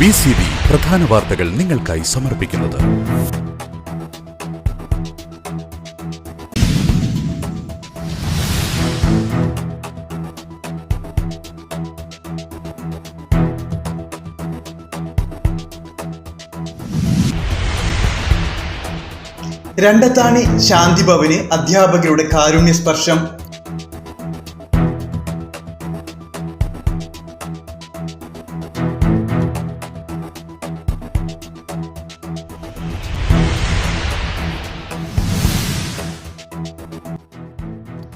B പ്രധാന വാർത്തകൾ നിങ്ങൾക്കായി സമർപ്പിക്കുന്നത്. രണ്ടത്താണി ശാന്തിഭവന് അധ്യാപകരുടെ കാരുണ്യ സ്പർശം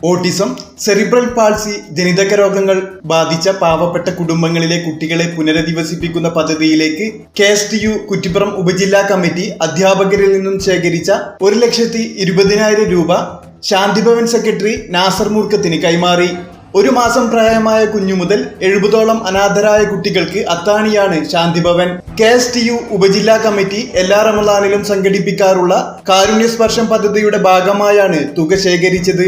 ഓട്ടിസം സെറിബ്രൽ പാൾസി ജനിതക രോഗങ്ങൾ ബാധിച്ച പാവപ്പെട്ട കുടുംബങ്ങളിലെ കുട്ടികളെ പുനരധിവസിപ്പിക്കുന്ന പദ്ധതിയിലേക്ക് K S T U Kuttippuram ഉപജില്ലാ കമ്മിറ്റി അധ്യാപകരിൽ നിന്നും ശേഖരിച്ച ഒരു ലക്ഷത്തി ഇരുപതിനായിരം രൂപ ശാന്തിഭവൻ സെക്രട്ടറി നാസർ മൂർക്കത്തിന് കൈമാറി. ഒരു മാസം പ്രായമായ കുഞ്ഞു മുതൽ എഴുപതോളം അനാഥരായ കുട്ടികൾക്ക് അത്താണിയാണ് Shanthibhavan. K S T U ഉപജില്ലാ കമ്മിറ്റി എല്ലാ റമദാനിലും സംഘടിപ്പിക്കാറുള്ള കാരുണ്യസ്പർശം പദ്ധതിയുടെ ഭാഗമായാണ് തുക ശേഖരിച്ചത്.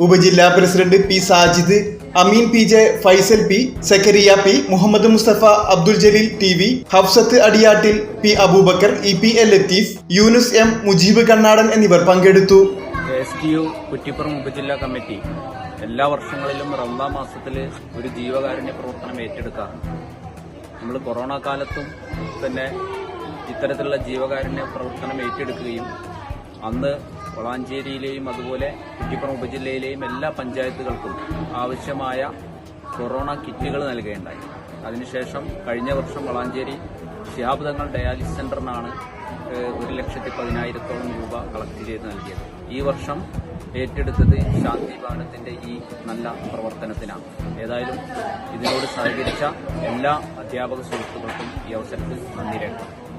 ഉപജില്ലാ president P Sajid Ameen P J Faisal P Zakariya P Muhammad Musthafa Abdul Jaleel T V Hafsath Adiyattil P Abubakar E P L Latheef Yunus M Mujeeb Kannadan എന്നിവർ പങ്കെടുത്തു. എസ് ടി യു കുറ്റിപ്പുറം ഉപജില്ലാ committee എല്ലാ വർഷങ്ങളിലും റംസാൻ മാസത്തിൽ ഒരു ജീവകാരുണ്യ പ്രവർത്തനം ഏറ്റെടുക്കാറുണ്ട് നമ്മൾ കൊറോണ കാലത്തും തന്നെ ഇത്തരത്തിലുള്ള ജീവകാരുണ്യ പ്രവർത്തനം ഏറ്റെടുക്കുകയും അന്ന് വളാഞ്ചേരിയിലെയും അതുപോലെ കുറ്റിപ്പുറം ഉപജില്ലയിലെയും എല്ലാ പഞ്ചായത്തുകൾക്കും ആവശ്യമായ കൊറോണ കിറ്റുകൾ നൽകുകയുണ്ടായി. അതിനുശേഷം കഴിഞ്ഞ വർഷം വളാഞ്ചേരി ശിഹാബ് തങ്ങൾ ഡയാലിസിസ് സെന്ററിനാണ് ഒരു ലക്ഷത്തി പതിനായിരത്തോളം രൂപ കളക്ട് ചെയ്ത് നൽകിയത്. ഈ വർഷം ഏറ്റെടുത്തത് ശാന്തി ഭവനത്തിന്റെ ഈ നല്ല പ്രവർത്തനത്തിനാണ്. ഏതായാലും ഇതിനോട് സഹകരിച്ച എല്ലാ അധ്യാപക സുഹൃത്തുക്കൾക്കും ഈ അവസരത്തിൽ നന്ദി രേഖപ്പെടുത്തുന്നു.